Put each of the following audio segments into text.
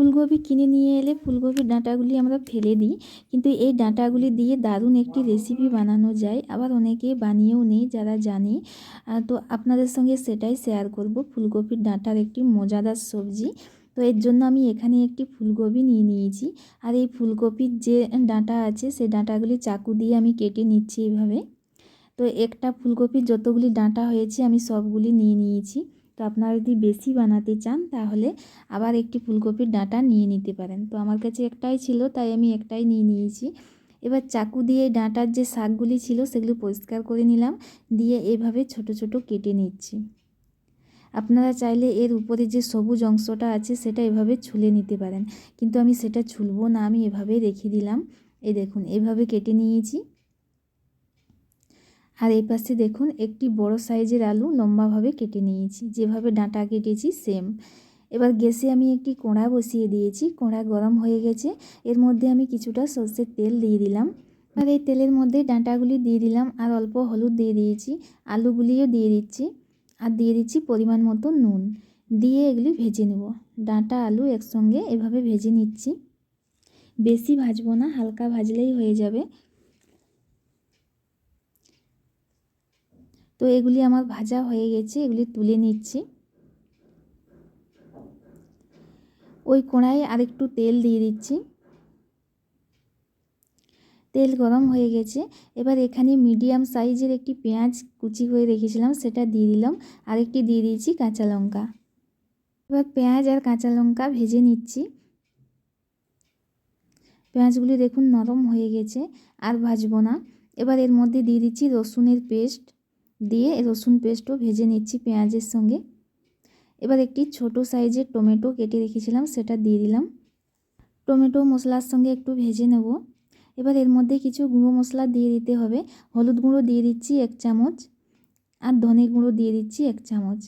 ফুলকপি কিনে নিয়ে এলে ফুলকপির ডাঁটাগুলি আমরা ফেলে দিই। কিন্তু এই ডাঁটাগুলি দিয়ে দারুণ একটি রেসিপি বানানো যায়। আবার অনেকে বানিয়েও নেই, যারা জানে। তো আপনাদের সঙ্গে সেটাই শেয়ার করব। ফুলকপির ডাঁটার একটি মজাদার সবজি। তো এর জন্য আমি এখানে একটি ফুলকপি নিয়ে নিয়েছি। আর এই ফুলকপির যে ডাঁটা আছে সেই ডাঁটাগুলি চাকু দিয়ে আমি কেটে নিচ্ছি এইভাবে তো একটা ফুলকপির যতগুলি ডাঁটা হয়েছে, আমি সবগুলি নিয়ে নিয়েছি। তো আপনারা যদি বেশি বানাতে চান, তাহলে আবার একটি ফুলকপির ডাঁটা নিয়ে নিতে পারেন। তো আমার কাছে একটাই ছিল, তাই আমি একটাই নিয়ে নিয়েছি। এবার চাকু দিয়ে ডাঁটার যে শাকগুলি ছিল, সেগুলো পরিষ্কার করে নিলাম, দিয়ে এভাবে ছোট ছোট কেটে নিচ্ছি। আপনারা চাইলে এর উপরে যে সবুজ অংশটা আছে, সেটা এভাবে ছুলে নিতে পারেন। কিন্তু আমি সেটা ছুলবো না, আমি এভাবে রেখে দিলাম। এই দেখুন, এভাবে কেটে নিয়েছি। আর এই পাশে দেখুন, একটি বড় সাইজের আলু লম্বাভাবে কেটে নিয়েছি। যেভাবে ডাঁটা কেটেছি, সেম। এবার গ্যাসে আমি একটি কোঁড়া বসিয়ে দিয়েছি। কোঁড়া গরম হয়ে গেছে। এর মধ্যে আমি কিছুটা সর্ষের তেল দিয়ে দিলাম। আর এই তেলের মধ্যে ডাঁটাগুলি দিয়ে দিলাম আর অল্প হলুদ দিয়ে দিয়েছি। আলুগুলিও দিয়ে দিচ্ছি। আর দিয়ে দিচ্ছি পরিমাণ মতো নুন। দিয়ে এগুলি ভেজে নেব। ডাঁটা, আলু একসঙ্গে এভাবে ভেজে নিচ্ছি। বেশি ভাজবো না, হালকা ভাজলেই হয়ে যাবে। তো এগুলি আমার ভাজা হয়ে গেছে, এগুলি তুলে নিচ্ছি। ওই কড়াইয়ে আরেকটু তেল দিয়ে দিচ্ছি। তেল গরম হয়ে গেছে। এবার এখানে মিডিয়াম সাইজের একটি পেঁয়াজ কুচি করে রেখেছিলাম, সেটা দিয়ে দিলাম। আরেকটি দিয়ে দিয়েছি কাঁচা লঙ্কা। এবার পেঁয়াজ আর কাঁচা লঙ্কা ভেজে নিচ্ছি। পেঁয়াজগুলি দেখুন নরম হয়ে গেছে, আর ভাজবো না। এবার এর মধ্যে দিয়ে দিচ্ছি রসুনের পেস্ট। দিয়ে রসুন পেস্টও ভেজে নিচ্ছি পেঁয়াজের সঙ্গে। এবার একটি ছোট সাইজের টমেটো কেটে রেখেছিলাম, সেটা দিয়ে দিলাম। টমেটো মশলার সঙ্গে একটু ভেজে নেব। এবার এর মধ্যে কিছু গুঁড়ো মশলা দিয়ে দিতে হবে। হলুদ গুঁড়ো দিয়ে দিচ্ছি এক চামচ আর ধনে গুঁড়ো দিয়ে দিচ্ছি এক চামচ।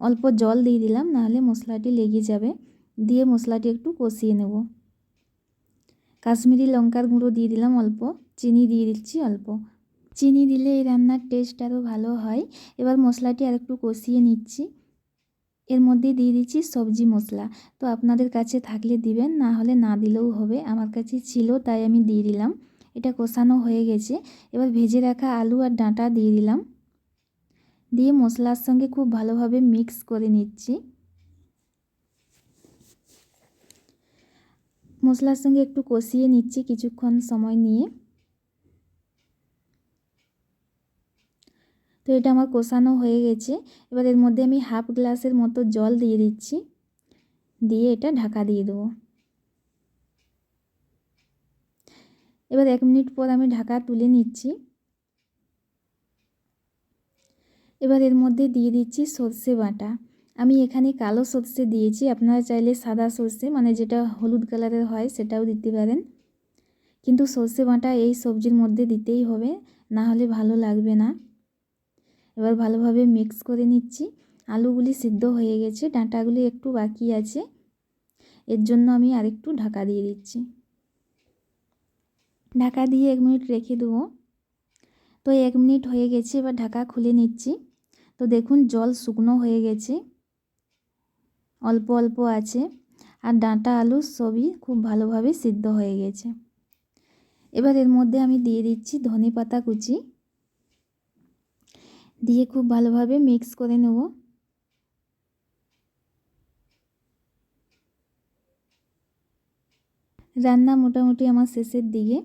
অল্প জল দিয়ে দিলাম, নাহলে মশলাটি লেগে যাবে। দিয়ে মশলাটি একটু কষিয়ে নেব। কাশ্মীরি লঙ্কার গুঁড়ো দিয়ে দিলাম অল্প, চিনি দিয়ে দিচ্ছি অল্প। চিনি দিলে এই রান্নার টেস্ট আরও ভালো হয়। এবার মশলাটি আর একটু কষিয়ে নিচ্ছি। এর মধ্যে দিয়ে দিচ্ছি সবজি মশলা। তো আপনাদের কাছে থাকলে দিবেন, না হলে না দিলেও হবে। আমার কাছে ছিল, তাই আমি দিয়ে দিলাম। এটা কষানো হয়ে গেছে। এবার ভেজে রাখা আলু আর ডাঁটা দিয়ে দিলাম। দিয়ে মশলার সঙ্গে খুব ভালোভাবে মিক্স করে নিচ্ছি। মশলার সঙ্গে একটু কষিয়ে নিচ্ছি কিছুক্ষণ সময় নিয়ে। তো এটা আমার কষানো হয়ে গেছে। এবার এর মধ্যে আমি হাফ গ্লাসের মতো জল দিয়ে দিচ্ছি। দিয়ে এটা ঢাকা দিয়ে দেবো। এবার এক মিনিট পর আমি ঢাকা তুলে নিচ্ছি। এবার এর মধ্যে দিয়ে দিচ্ছি সর্ষে বাটা। আমি এখানে কালো সর্ষে দিয়েছি। আপনারা চাইলে সাদা সর্ষে মানে যেটা হলুদ কালারের হয় সেটাও দিতে পারেন। কিন্তু সর্ষে বাটা এই সবজির মধ্যে দিতেই হবে, না হলে ভালো লাগবে না। এবার ভালোভাবে মিক্স করে নিচ্ছি। আলুগুলি সিদ্ধ হয়ে গেছে, ডাঁটাগুলি একটু বাকি আছে। এর জন্য আমি আরেকটু ঢাকা দিয়ে দিচ্ছি। ঢাকা দিয়ে এক মিনিট রেখে দেবো। তো এক মিনিট হয়ে গেছে, এবার ঢাকা খুলে নিচ্ছি। তো দেখুন, জল শুকনো হয়ে গেছে। অল্প অল্প আছে। আর ডাঁটা, আলু সবই খুব ভালোভাবে সিদ্ধ হয়ে গেছে। এবার এর মধ্যে আমি দিয়ে দিচ্ছি ধনে পাতা কুচি। দিয়ে খুব ভালোভাবে মিক্স করে নেব। রান্না মোটামুটি আমার শেষের দিকে।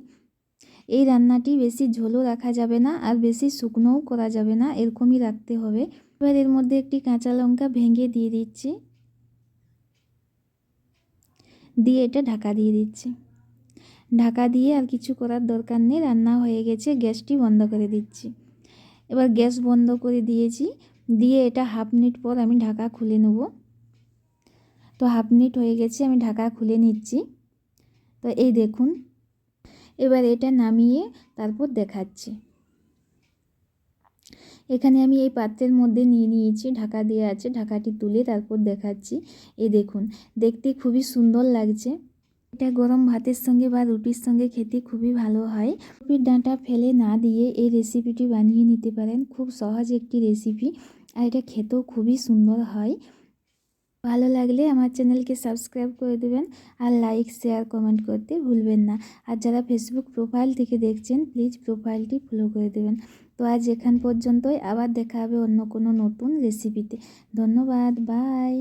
এই রান্নাটি বেশি ঝোলও রাখা যাবে না আর বেশি শুকনোও করা যাবে না, এরকমই রাখতে হবে। এবার এর মধ্যে একটি কাঁচা লঙ্কা ভেঙে দিয়ে দিচ্ছি। দিয়ে এটা ঢাকা দিয়ে দিচ্ছি। ঢাকা দিয়ে আর কিছু করার দরকার নেই, রান্না হয়ে গেছে, গ্যাসটি বন্ধ করে দিচ্ছি। এবার গ্যাস বন্ধ করে দিয়েছি। দিয়ে এটা হাফ মিনিট পর আমি ঢাকা খুলে নেব। তো হাফ মিনিট হয়ে গেছে, আমি ঢাকা খুলে নিচ্ছি। তো এই দেখুন, এবার এটা নামিয়ে তারপর দেখাচ্ছি। এখানে আমি এই পাত্রের মধ্যে নিয়ে নিয়েছি, ঢাকা দিয়ে আছে, ঢাকাটি তুলে তারপর দেখাচ্ছি। এই দেখুন, দেখতে খুবই সুন্দর লাগছে। এটা গরম ভাতের সঙ্গে বা রুটির সঙ্গে খেতে খুবই ভালো হয়। কপির ডাঁটা ফেলে না দিয়ে এই রেসিপিটি বানিয়ে নিতে পারেন। খুব সহজ একটি রেসিপি আর এটা খেতেও খুবই সুন্দর হয়। ভালো লাগলে আমার চ্যানেলকে সাবস্ক্রাইব করে দেবেন আর লাইক, শেয়ার, কমেন্ট করতে ভুলবেন না। আর যারা ফেসবুক প্রোফাইল থেকে দেখছেন, প্লিজ প্রোফাইলটি ফলো করে দেবেন। তো আজ এখান পর্যন্তই। আবার দেখা হবে অন্য কোনো নতুন রেসিপিতে। ধন্যবাদ, বাই।